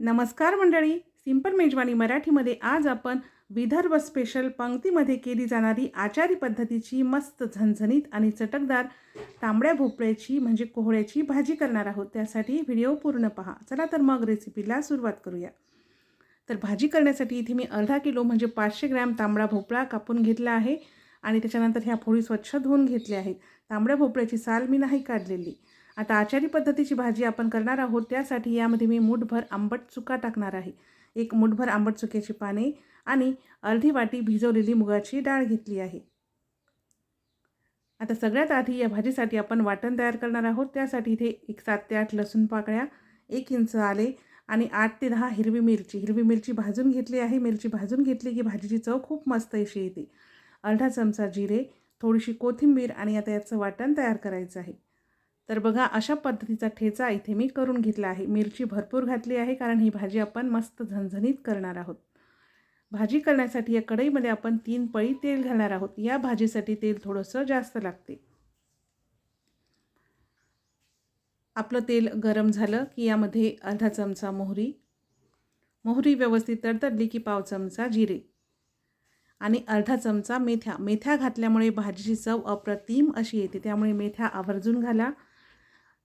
नमस्कार मंडळी. सिंपल मेजवानी मराठीमध्ये आज आपण विदर्भ स्पेशल पंक्तीमध्ये केली जाणारी आचारी पद्धतीची मस्त झणझणीत आणि चटकदार तांबड्या भोपळ्याची म्हणजे कोहळ्याची भाजी करणार आहोत. त्यासाठी व्हिडिओ पूर्ण पहा. चला तर मग रेसिपीला सुरुवात करूया. तर भाजी करण्यासाठी इथे मी अर्धा किलो म्हणजे पाचशे ग्रॅम तांबडा भोपळा कापून घेतला आहे आणि त्याच्यानंतर ह्या फोडी स्वच्छ धुवून घेतल्या आहेत. तांबड्या भोपळ्याची साल मी नाही काढलेली. आता आचारी पद्धतीची भाजी आपण करणार आहोत त्यासाठी यामध्ये मी मुठभर आंबट चुका टाकणार आहे. एक मुठभर आंबट चुक्याची पाने आणि अर्धी वाटी भिजवलेली मुगाची डाळ घेतली आहे. आता सगळ्यात आधी या भाजीसाठी आपण वाटण तयार करणार आहोत त्यासाठी इथे एक सात ते आठ लसूण पाकळ्या एक इंच आले आणि आठ ते दहा हिरवी मिरची. हिरवी मिरची भाजून घेतली आहे. मिरची भाजून घेतली की भाजीची चव खूप मस्त अशी येते. अर्धा चमचा जिरे थोडीशी कोथिंबीर आणि आता याचं वाटण तयार करायचं आहे. तर बघा अशा पद्धतीचा ठेचा इथे मी करून घेतला आहे. मिरची भरपूर घातली आहे कारण ही भाजी आपण मस्त झणझणीत करणार आहोत. भाजी करण्यासाठी या कढईमध्ये आपण तीन पळी तेल घालणार आहोत. या भाजीसाठी तेल थोडंसं जास्त लागते. आपलं तेल गरम झालं की यामध्ये अर्धा चमचा मोहरी. मोहरी व्यवस्थित तडतडली की पाव चमचा जिरे. आणि अर्धा चमचा मेथ्या. मेथ्या घातल्यामुळे भाजीची चव अप्रतिम अशी येते. त्यामुळे मेथ्या आवर्जून घाला.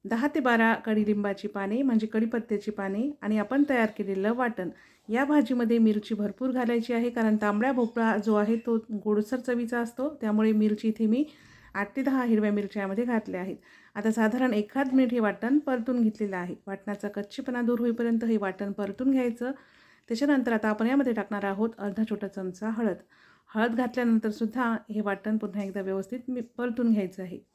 दहा ते बारा कडीलिंबाची पाने म्हणजे कडीपत्त्याची पाने आणि आपण तयार केलेलं वाटण. या भाजीमध्ये मिरची भरपूर घालायची आहे कारण तांबड्या भोपळा जो आहे तो गोडसर चवीचा असतो. त्यामुळे मिरची इथे मी आठ ते दहा हिरव्या मिरच्यामध्ये घातल्या आहेत. आता साधारण एखाद मिनिट हे वाटण परतून घेतलेलं आहे. वाटणाचा कच्चेपणा दूर होईपर्यंत हे वाटण परतून घ्यायचं. त्याच्यानंतर आता आपण यामध्ये टाकणार आहोत अर्धा छोटा चमचा हळद. हळद घातल्यानंतर सुद्धा हे वाटण पुन्हा एकदा व्यवस्थित मी परतून घ्यायचं आहे.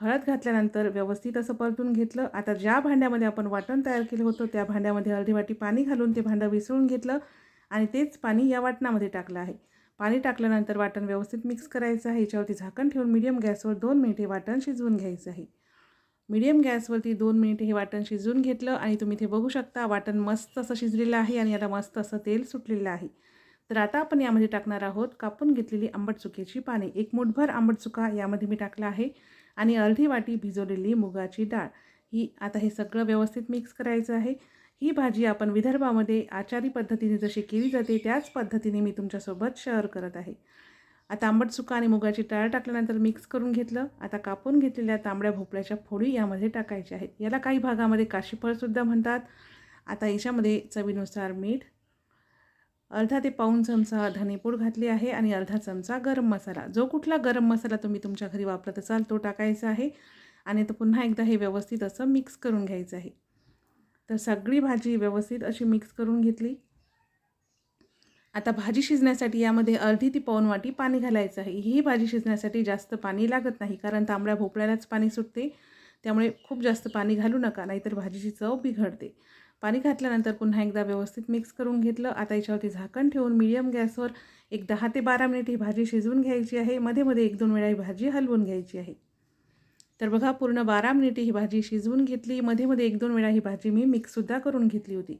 हळद घातल्यानंतर व्यवस्थित असं परतून घेतलं. आता ज्या भांड्यामध्ये आपण वाटण तयार केलं होतं त्या भांड्यामध्ये अर्धी वाटी पाणी घालून ते भांडं विसळून घेतलं आणि तेच पाणी या वाटणामध्ये टाकलं आहे. पाणी टाकल्यानंतर वाटण व्यवस्थित मिक्स करायचं आहे. याच्यावरती झाकण ठेवून मीडियम गॅसवर दोन मिनिटे वाटण शिजवून घ्यायचं आहे. मीडियम गॅसवरती दोन मिनिटे हे वाटण शिजवून घेतलं आणि तुम्ही इथे बघू शकता वाटण मस्त असं शिजलेलं आहे आणि याला मस्त असं तेल सुटलेलं आहे. तर आता आपण यामध्ये टाकणार आहोत कापून घेतलेली आंबट चुकीची पाने. एक मुठभर आंबट चुका यामध्ये मी टाकला आहे. आणि अर्धी वाटी भिजवलेली मुगाची डाळ. ही आता हे सगळं व्यवस्थित मिक्स करायचं आहे. ही भाजी आपण विदर्भामध्ये आचारी पद्धतीने जशी केली जाते त्याच पद्धतीने मी तुमच्यासोबत शेअर करत आहे. आता आंबट सुका आणि मुगाची डाळ टाकल्यानंतर मिक्स करून घेतलं. आता कापून घेतलेल्या तांबड्या भोपळ्याच्या फोडी यामध्ये टाकायच्या आहेत. याला काही भागामध्ये काशीफळसुद्धा म्हणतात. आता याच्यामध्ये चवीनुसार मीठ अर्धा ते पाऊण चमचा धनेपूड घातली आहे आणि अर्धा चमचा गरम मसाला. जो कुठला गरम मसाला तुम्ही तुमच्या घरी वापरत असाल तो टाकायचा आहे आणि तो पुन्हा एकदा हे व्यवस्थित असं मिक्स करून घ्यायचं आहे. तर सगळी भाजी व्यवस्थित अशी मिक्स करून घेतली. आता भाजी शिजण्यासाठी यामध्ये अर्धी ती पाऊन वाटी पाणी घालायचं आहे. ही भाजी शिजण्यासाठी जास्त पाणी लागत नाही कारण तांबड्या भोपळ्यालाच पाणी सुटते. त्यामुळे खूप जास्त पाणी घालू नका नाहीतर भाजीची चव बिघडते. पाणी घातल्यानंतर पुन्हा एकदा व्यवस्थित मिक्स करून घेतलं. आता याच्यावरती झाकण ठेवून मिडियम गॅसवर एक दहा ते बारा मिनिट ही भाजी शिजवून घ्यायची आहे. मध्ये मध्ये एक दोन वेळा ही भाजी हलवून घ्यायची आहे. तर बघा पूर्ण बारा मिनिटे ही भाजी शिजवून घेतली. मध्ये मध्ये एक दोन वेळा ही भाजी मी मिक्ससुद्धा करून घेतली होती.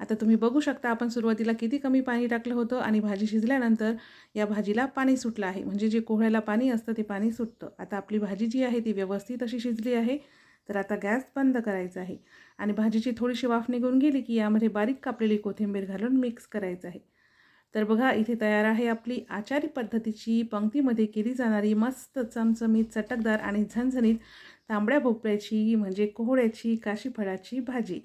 आता तुम्ही बघू शकता आपण सुरुवातीला किती कमी पाणी टाकलं होतं आणि भाजी शिजल्यानंतर या भाजीला पाणी सुटलं आहे. म्हणजे जे कोहळ्याला पाणी असतं ते पाणी सुटतं. आता आपली भाजी जी आहे ती व्यवस्थित अशी शिजली आहे. तर आता गॅस बंद करायचा आहे. आणि भाजीची थोडीशी वाफ निघून गेली की यामध्ये बारीक कापलेली कोथिंबीर घालून मिक्स करायचं आहे. तर बघा इथे तयार आहे आपली आचारी पद्धतीची पंक्तीमध्ये केली जाणारी मस्त चमचमीत चटकदार आणि झणझणीत तांबड्या भोपळ्याची म्हणजे कोहळ्याची काशीफळाची भाजी.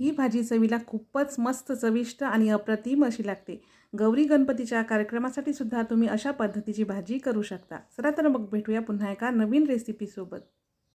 ही भाजी चवीला खूपच मस्त चविष्ट आणि अप्रतिम अशी लागते. गौरी गणपतीच्या कार्यक्रमासाठी सुद्धा तुम्ही अशा पद्धतीची भाजी करू शकता. चला तर मग भेटूया पुन्हा एका नवीन रेसिपीसोबत